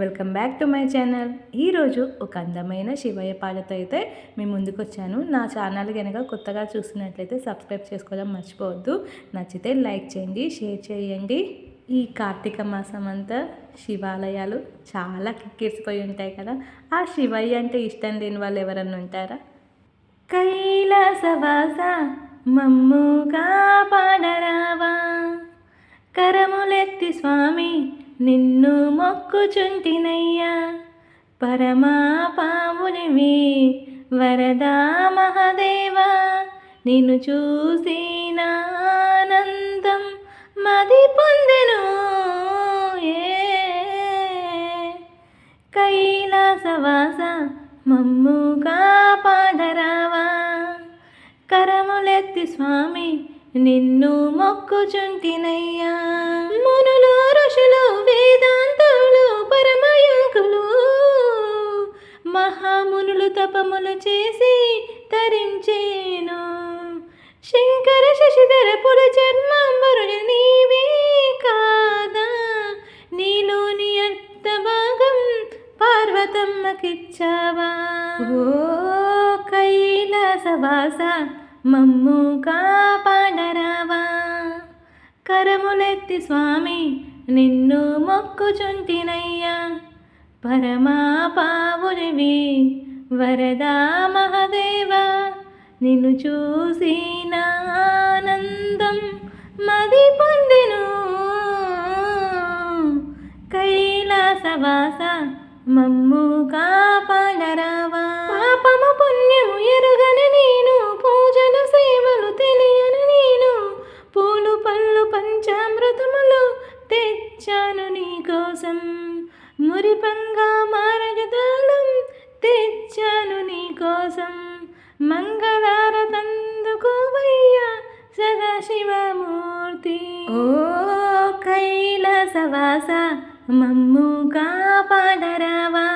Welcome back to my channel. ఈరోజు ఒక అందమైన శివయ్య పాటతో అయితే మేము ముందుకు వచ్చాను నా ఛానల్ కనుక కొత్తగా చూస్తున్నట్లయితే సబ్స్క్రైబ్ చేసుకోవడం మర్చిపోవద్దు. నచ్చితే లైక్ చేయండి షేర్ చేయండి. ఈ కార్తీక మాసం అంతా శివాలయాలు చాలా కిక్కిరిసిపోయి ఉంటాయి కదా. ఆ శివయ్య అంటే ఇష్టం లేని వాళ్ళు ఎవరన్నా ఉంటారా? కైలాసవాస మమ్ము కాపాడరావా కరములెత్తి స్వామి నిన్ను మొక్కుచుంటినయ్యా పరమా పామునివి వరదా మహదేవా. నిన్ను చూసిన ఆనందం మది పొందెను. ఏ కైలాసవాస మమ్ము కాపాదరావా కరములెత్తి స్వామి నిన్ను మొక్కుచుంటినయ్యా మునులు ఋషులు వేదాంతులు పరమయోగులు మహామునులు తపములు చేసి తరించేను. శంకర శశిధర పుల చర్మాంబరుడు నీవే కాదా? నీలోని అర్థ భాగం పార్వతమ్మకిచ్చావా? ఓ కైలాసవాస మమ్ము కా కరములెత్తి స్వామి నిన్ను మొక్కుచుంటినయ్యా. పరమా పావునివి వరదా మహదేవా. నిన్ను చూసిన ఆనందం మది పొందెను కైలాసవాస మమ్ము కా తెచ్చాను నీ కోసం. మురిపంగా మారజతాళం తెచ్చాను నీ కోసం. మంగళారతందుకోవయ్యా సదాశివమూర్తి. ఓ కైలాసవాస మమ్ము కాపాడరావా.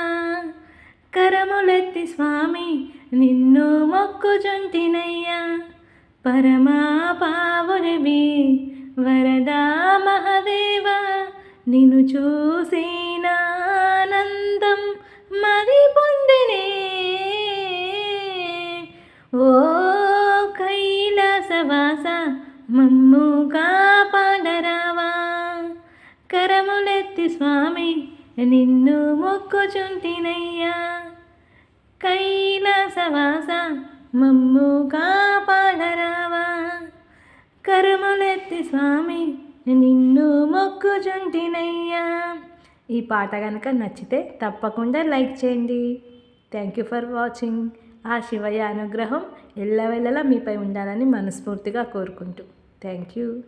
కరములెత్తి స్వామి నిన్ను మొక్కుచుంటినయ్యా. పరమా పావురవి వరదా మహదేవ. నిన్ను చూసిన ఆనందం మరి పొందినే ఓ కైలాసవాస మమ్ము కాపాడరావా. కరములెత్తి స్వామి నిన్ను మొక్కుచుంటినయ్యా. కైలాసవాస మమ్ము కాపాడరావా. కరములెత్తి స్వామి నిన్ను మొక్కుచుంటినయ్యా ఈ పాట కనుక నచ్చితే తప్పకుండా లైక్ చేయండి. థ్యాంక్ యూ ఫర్ వాచింగ్ ఆ శివయ్య అనుగ్రహం ఎల్లవెల్లలా మీపై ఉండాలని మనస్ఫూర్తిగా కోరుకుంటూ. Thank you